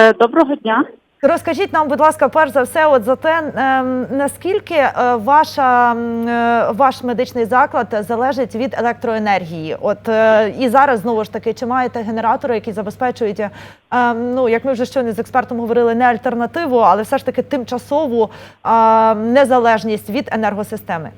Е, Доброго дня. Розкажіть нам, будь ласка, перш за все, от за те, ем, наскільки е, ваша е, ваш медичний заклад залежить від електроенергії? От і зараз знову ж таки, чи маєте генератори, які забезпечують, ем, ну як ми вже щойно з експертом говорили, не альтернативу, але все ж таки тимчасову незалежність від енергосистеми?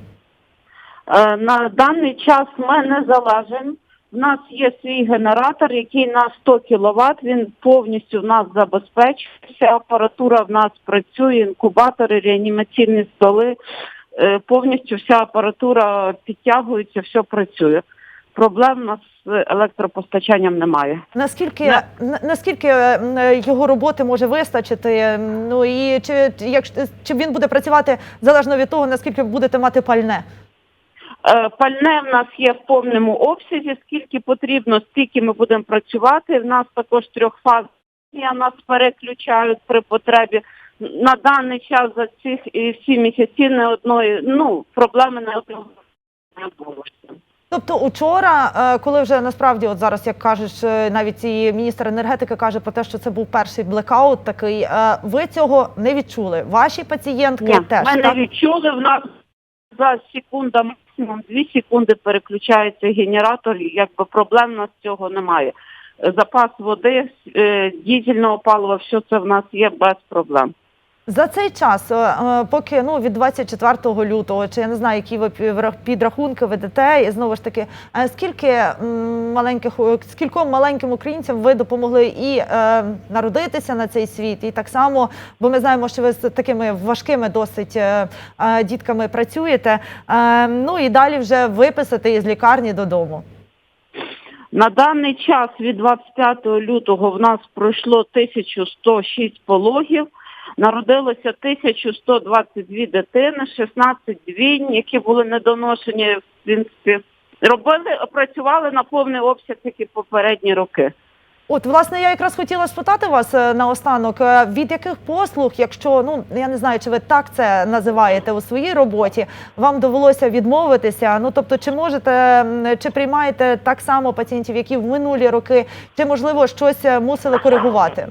На даний час ми не залежимо. У нас є свій генератор, який на 100 кВт, він повністю в нас забезпечує. Вся апаратура в нас працює, інкубатори, реанімаційні столи. Е, Повністю вся апаратура підтягується, все працює. Проблем у нас з електропостачанням немає. Наскільки На- на- наскільки е, його роботи може вистачити? Ну і чи якщо чи він буде працювати залежно від того, наскільки ви будете мати пальне? Е, Пальне в нас є в повному обсязі. Скільки потрібно, стільки ми будемо працювати. В нас також трьохфазні нас переключають при потребі. На даний час за цих всі місяці не одної ну проблеми не одного не було. Тобто, учора, е, коли вже насправді, от зараз, як кажеш, е, навіть і міністр енергетики каже про те, що це був перший блекаут, такий е, ви цього не відчули. Ваші пацієнтки Ні, теж ми не відчули. В нас за секунда, максимум дві секунди переключається генератор. Якби проблем у нас цього немає. Запас води, е, дізельного палива, все це в нас є без проблем. За цей час, е, е, поки ну від 24 лютого, чи я не знаю, які ви підрахунки ведете, і знову ж таки, е, скільки маленьких скільком маленьким українцям ви допомогли і е, народитися на цей світ, і так само, бо ми знаємо, що ви з такими важкими досить е, е, дітками працюєте. Е, ну і далі вже виписати із лікарні додому. На даний час від 25 лютого в нас пройшло 1106 пологів, народилося 1122 дитини, 16 двійень, які були недоношені. В принципі, робили, працювали на повний обсяг, як і попередні роки. От, власне, я якраз хотіла спитати вас е, наостанок, е, від яких послуг, якщо ну я не знаю, чи ви так це називаєте у своїй роботі, вам довелося відмовитися? Ну тобто, чи можете чи приймаєте так само пацієнтів, які в минулі роки, чи можливо щось е, мусили коригувати?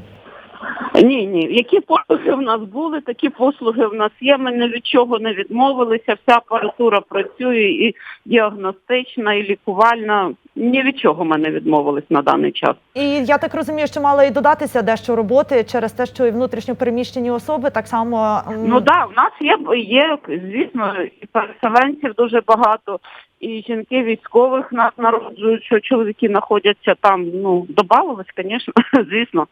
Ні, ні. Які послуги в нас були, такі послуги в нас є. Ми ні від чого не відмовилися. Вся апаратура працює і діагностична, і лікувальна. Ні від чого ми не відмовились на даний час. І я так розумію, що мало і додатися дещо роботи через те, що і внутрішньо переміщені особи так само Ну так, в нас є, є, звісно, і переселенців дуже багато, і жінки військових нас народжують, що чоловіки знаходяться там. Ну, добавилось, звісно, звісно.